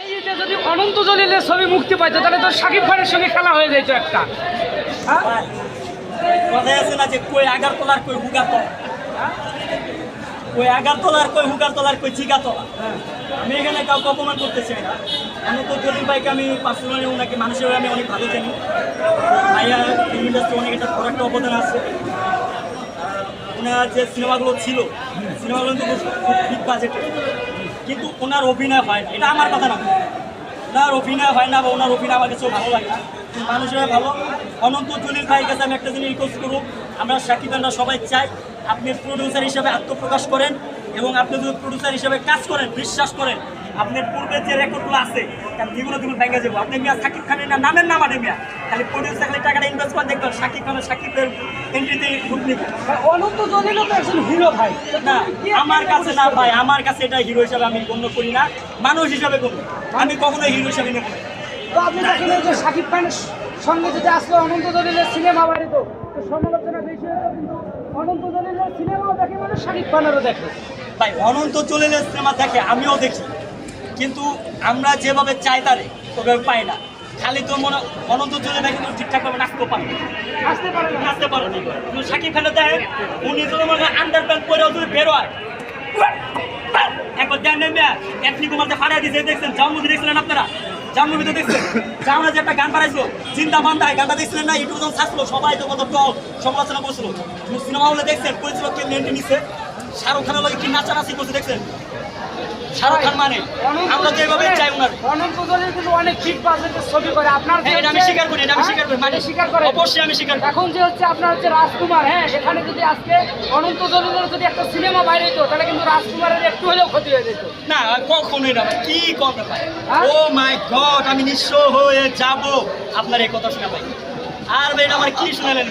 এই ঈদে যদি অনন্ত জলিলের ছবি মুক্তি পাইতো, তাহলে তো শাকিব খানের সঙ্গে খেলা হয়ে যেত একটা। হ্যাঁ? কথায় আছে না যে কই আগার তলার কই হুগার তলা কই আগার তলার কই হুগার তলা আমি এখানে কাউকে অপমান করতে চাই না। আমি তো জলিল ভাইকে আমি পার্সোনালি ওনাকে মানুষের আমি অনেক ভালো জানি। ভাইয়া ফিল্ম ইন্ডাস্ট্রি অনেক একটা বড় একটা অবদান আছে। ওনার যে সিনেমাগুলো ছিল সিনেমাগুলো কিন্তু খুব বিগ বাজেটের কিন্তু ওনার অভিনয় হয় না। এটা আমার কথা না। ওনার অভিনয় হয় না বা ওনার অভিনয় আমার কিছু ভালো লাগে না। মানুষের ভালো। অনন্ত জলিল ভাইয়ের কাছে আমি একটা জিনিস রিকোয়েস্ট করব। আমরা সাকিব আমরা সবাই চাই আপনি প্রডিউসার হিসেবে আত্মপ্রকাশ করেন এবং আপনি যদি প্রডিউসার হিসেবে কাজ করেন, বিশ্বাস করেন আপনার পূর্বে যে রেকর্ডগুলো আছে তার দ্বিগুণ দ্বিগুণ ভেঙে যাব। আপনি মিয়া সাকিব খানের না নামের নাম আনে মিয়া। খালি প্রডিউসার খালি টাকাটা ইনভেস্ট করে দেখবেন সাকিব খানের সাকিবের এন্ট্রিতে নিব অনন্ত জলিলও তো একজন হিরো ভাই। না আমার কাছে না ভাই আমার কাছে এটা হিরো হিসাবে আমি গণ্য করি না। মানুষ হিসাবে গণ্য। আমি কখনোই হিরো হিসাবে নেব না। তো আপনি দেখেন যে শাকিব খানের সঙ্গে যদি আসলে অনন্ত জলিলের সিনেমা বাড়িত তো সমালোচনা বেশি হতো কিন্তু অনন্ত জলিলের সিনেমাও দেখে মানে শাকিব খানেরও দেখে। ভাই অনন্ত চলে সিনেমা দেখে আমিও দেখি। কিন্তু আমরা যেভাবে চাই তারে ওভাবে পাই না। খালি তো মনে অনন্ত চলে দেখে কিন্তু ঠিকঠাকভাবে নাচতেও পারে না। আসতে পারে নাচতে পারে না। কিন্তু সাকিব খানের দেখেন উনি যদি মনে আন্ডার প্যান্ট পরেও যদি বের হয় একবার দেন নেমে এথনি কুমার যে ফাড়াই দিয়েছে দেখছেন জামুদি দেখছিলেন আপনারা? জামুদি তো দেখছেন? জামুনা যে একটা গান বাড়াইছিল চিন্তা বান্ধায় গানটা দেখছিলেন না? ইউটিউব যখন ছাড়ছিল সবাই তো কত টল সমালোচনা করছিল। সিনেমা হলে দেখছেন করেছিল কে এন্ট্রি নিচ্ছে শাহরুখ খানের লগে কি নাচানাচি করছে দেখছেন? শাহরুখ খান মানে? আমরা তো এভাবে চাই ওনার। অনন্ত কিন্তু অনেক ঠিক ছবি করে। আপনার এটা আমি স্বীকার করি, এটা আমি স্বীকার করি, মানে- স্বীকার করে অবশ্যই আমি স্বীকার করি। এখন যে হচ্ছে আপনার হচ্ছে রাজকুমার হ্যাঁ এখানে যদি আজকে অনন্ত জলিলের যদি একটা সিনেমা বাইরে হতো তাহলে কিন্তু রাজকুমারের একটু হলেও ক্ষতি হয়ে যেত। না কখনোই না কি কথা ভাই হ্যাঁ? ও মাই গড আমি নিঃস্ব হয়ে যাব। আপনার এই কথা শোনা ভাই। আর ভাই আমার কি শুনালেন?